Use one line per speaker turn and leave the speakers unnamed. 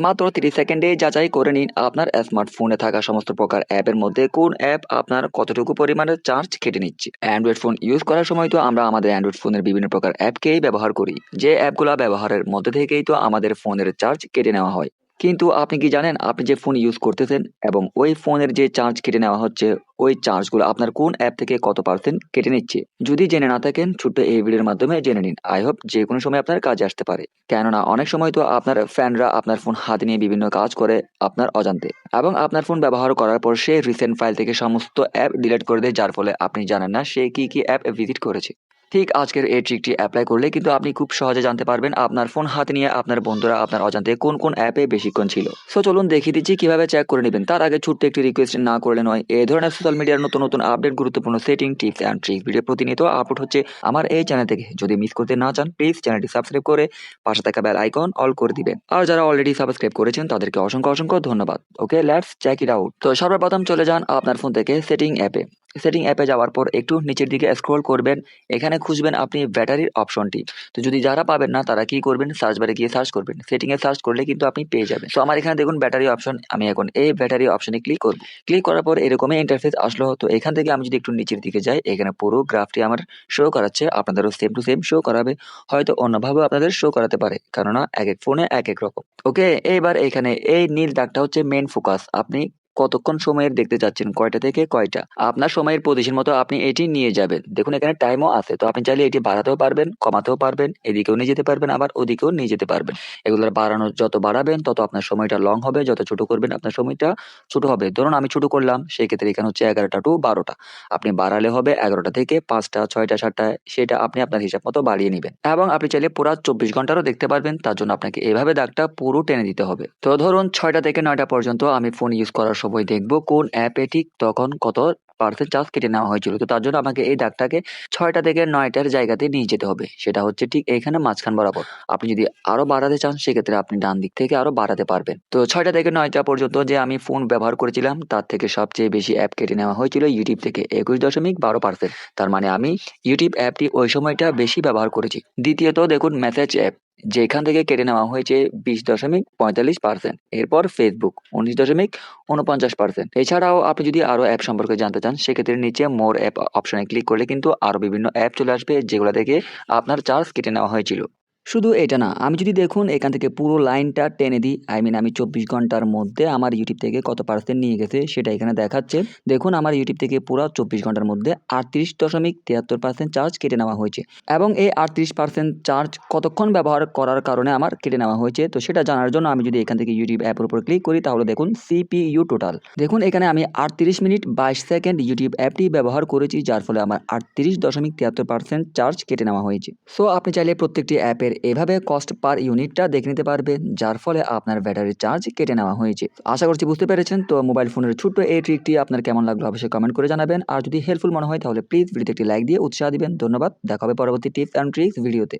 মাত্র তিরিশ সেকেন্ডে যাচাই করে নিন আপনার স্মার্টফোনে থাকা সমস্ত প্রকার অ্যাপের মধ্যে কোন অ্যাপ আপনার কতটুকু পরিমাণে চার্জ কেটে নিচ্ছে। অ্যান্ড্রয়েড ফোন ইউজ করার সময় তো আমরা আমাদের অ্যান্ড্রয়েড ফোনের বিভিন্ন প্রকার অ্যাপকেই ব্যবহার করি। যে অ্যাপগুলো ব্যবহারের মধ্যে থেকেই তো আমাদের ফোনের চার্জ কেটে নেওয়া হয়। কিন্তু আপনি কি জানেন আপনি যে ফোন ইউজ করতেছেন এবং ওই ফোনের যে চার্জ কেটে নেওয়া হচ্ছে, ওই চার্জগুলো আপনার কোন অ্যাপ থেকে কত পার্সেন্ট কেটে নিচ্ছে? যদি জেনে না থাকেন, ছোট্ট এই ভিডিওর মাধ্যমে জেনে নিন। আই হোপ যে কোনো সময় আপনার কাজে আসতে পারে। কেননা অনেক সময় তো আপনার ফ্যানরা আপনার ফোন হাতে নিয়ে বিভিন্ন কাজ করে আপনার অজান্তে। এবং আপনার ফোন ব্যবহার করার পর সে রিসেন্ট ফাইল থেকে সমস্ত অ্যাপ ডিলিট করে দেয়, যার ফলে আপনি জানেন না সে কি কি অ্যাপ ভিজিট করেছে। ঠিক আজকের এই ট্রিকটি অ্যাপ্লাই করলে কিন্তু আপনি খুব সহজে জানতে পারবেন আপনার ফোন হাতে নিয়ে আপনার বন্ধুরা, আপনার অজান্তে কোন কোন অ্যাপে বেশিক্ষণ ছিল। সো চলুন দেখিয়ে দিচ্ছি কীভাবে চেক করে নেবেন। তার আগে ছোট্ট একটি রিকোয়েস্ট না করলে নয়। এই ধরনের সোশ্যাল মিডিয়ার নতুন নতুন আপডেট গুরুত্বপূর্ণ setting tips and trick video প্রতিনিয়ত আপলোড হচ্ছে আমার এই চ্যানেল থেকে। যদি মিস করতে না চান প্লিজ চ্যানেলটি সাবস্ক্রাইব করে পাশে থাকা বেল আইকন অল করে দিবেন। আর যারা অলরেডি সাবস্ক্রাইব করেছেন, তাদেরকে অসংখ্য অসংখ্য ধন্যবাদ। Okay let's check it out তো সর্বপ্রথম চলে যান আপনার ফোন থেকে সেটিং অ্যাপে সেটিং অ্যাপে যাওয়ার পর একটু নিচের দিকে স্ক্রল করবেন, এখানে খুঁজবেন আপনি ব্যাটারির অপশনটি তো যদি যারা পাবেন না, তারা কি করবেন? সার্চ বারে গিয়ে সার্চ করবেন। সেটিংয়ে সার্চ করলে কিন্তু আপনি পেয়ে যাবেন। তো আমার এখানে দেখুন ব্যাটারি অপশন আমি এখন এই ব্যাটারি অপশনে ক্লিক করব। ক্লিক করার পর এরকমই ইন্টারফেস আসলো। তো এখান থেকে আমি যদি একটু নিচের দিকে যাই, এখানে পুরো গ্রাফটি আমার শো করাচ্ছে। আপনাদেরও সেম টু সেম শো করাবে। হয়তো অন্যভাবে আপনাদের শো করাতে পারে। কেননা এক এক ফোনে এক এক রকম। ওকে এইবার এখানে এই নীল দাগটা হচ্ছে মেন ফোকাস আপনি কতক্ষণ সময়ের দেখতে চাচ্ছেন? কয়টা থেকে কয়টা? আপনার সময়ের পজিশন মতো আপনি এটি নিয়ে যাবেন। দেখুন, এখানে টাইমও আছে। তো আপনি চাইলে এটি বাড়াতেও পারবেন, কমাতেও পারবেন, এদিকেও নিয়ে যেতে পারবেন, আবার ওদিকেও নিয়ে যেতে পারবেন। এগুলোর বাড়ানো যত বাড়াবেন, তত আপনার সময়টা লং হবে। যত ছোট করবেন, আপনার সময়টা ছোট হবে। ধরুন, আমি ছোট করলাম সেই ক্ষেত্রে এখানে হচ্ছে এগারোটা টু বারোটা। আপনি বাড়ালে হবে এগারোটা থেকে পাঁচটা, ছয়টা, সাতটা, সেটা আপনি আপনার হিসাব মতো বাড়িয়ে নেবেন। এবং আপনি চাইলে পুরো চব্বিশ ঘন্টারও দেখতে পারবেন, তার জন্য আপনাকে এভাবে দাগটা পুরো টেনে দিতে হবে। তো ধরুন, ছয়টা থেকে নয়টা পর্যন্ত আমি ফোন ইউজ করার সময় দেখব কোন অ্যাপে ঠিক তখন কত পার্সেন্ট চার্জ কেটে নেওয়া হয়েছিল। তো তার জন্য আমাকে এই দাগটাকে ছয়টা থেকে নয়টার জায়গাতে নিয়ে যেতে হবে। সেটা হচ্ছে ঠিক এখানে মাঝখান বরাবর। আপনি যদি আরও বাড়াতে চান, সেক্ষেত্রে আপনি ডান দিক থেকে আরও বাড়াতে পারবেন। তো ছয়টা থেকে নয়টা পর্যন্ত যে আমি ফোন ব্যবহার করেছিলাম, তার থেকে সবচেয়ে বেশি অ্যাপ কেটে নেওয়া হয়েছিল ইউটিউব থেকে, একুশ দশমিক বারো পার্সেন্ট তার মানে আমি ইউটিউব অ্যাপটি ওই সময়টা বেশি ব্যবহার করেছি। দ্বিতীয়ত দেখুন মেসেজ অ্যাপ যেখান থেকে কেটে নেওয়া হয়েছে বিশ দশমিক পঁয়তাল্লিশ পার্সেন্ট এরপর ফেসবুক উনিশ দশমিক উনপঞ্চাশ পার্সেন্ট এছাড়াও আপনি যদি আরও অ্যাপ সম্পর্কে জানতে চান, সেক্ষেত্রে নিচে মোর অ্যাপ অপশনে ক্লিক করলে কিন্তু আরও বিভিন্ন অ্যাপ চলে আসবে যেগুলো থেকে আপনার চার্জ কেটে নেওয়া হয়েছিল। শুধু এটা না, আমি যদি দেখুন এখান থেকে পুরো লাইনটা টেনে দিই আই মিন আমি চব্বিশ ঘণ্টার মধ্যে আমার ইউটিউব থেকে কত পার্সেন্ট নিয়ে গেছে সেটা এখানে দেখাচ্ছে। দেখুন আমার ইউটিউব থেকে পুরো চব্বিশ ঘণ্টার মধ্যে আটত্রিশ দশমিক তিয়াত্তর পার্সেন্ট চার্জ কেটে নেওয়া হয়েছে এবং এই আটত্রিশ পার্সেন্ট চার্জ কতক্ষণ ব্যবহার করার কারণে আমার কেটে নেওয়া হয়েছে, তো সেটা জানার জন্য আমি যদি এখান থেকে ইউটিউব অ্যাপের উপর ক্লিক করি, তাহলে দেখুন সিপিইউ টোটাল দেখুন এখানে আমি আটত্রিশ মিনিট বাইশ সেকেন্ড ইউটিউব অ্যাপটি ব্যবহার করেছি, যার ফলে আমার আটত্রিশ দশমিক তিয়াত্তর পার্সেন্ট চার্জ কেটে নেওয়া হয়েছে। সো আপনি চাইলে প্রত্যেকটি অ্যাপের এভাবে কস্ট পার ইউনিটটা দেখে নিতে পারবে, যার ফলে আপনার ব্যাটারির চার্জ কেটে নেওয়া হয়েছে। আশা করছি বুঝতে পেরেছেন, তো মোবাইল ফোনের ছোট্ট এই ট্রিকটি আপনার কেমন লাগল অবশ্যই কমেন্ট করে জানাবেন। আর যদি হেল্পফুল মনে হয়, তাহলে প্লিজ ভিডিওতে একটি লাইক দিয়ে উৎসাহ দিবেন। ধন্যবাদ, দেখা হবে পরবর্তী টিপস অ্যান্ড ট্রিক্স ভিডিওতে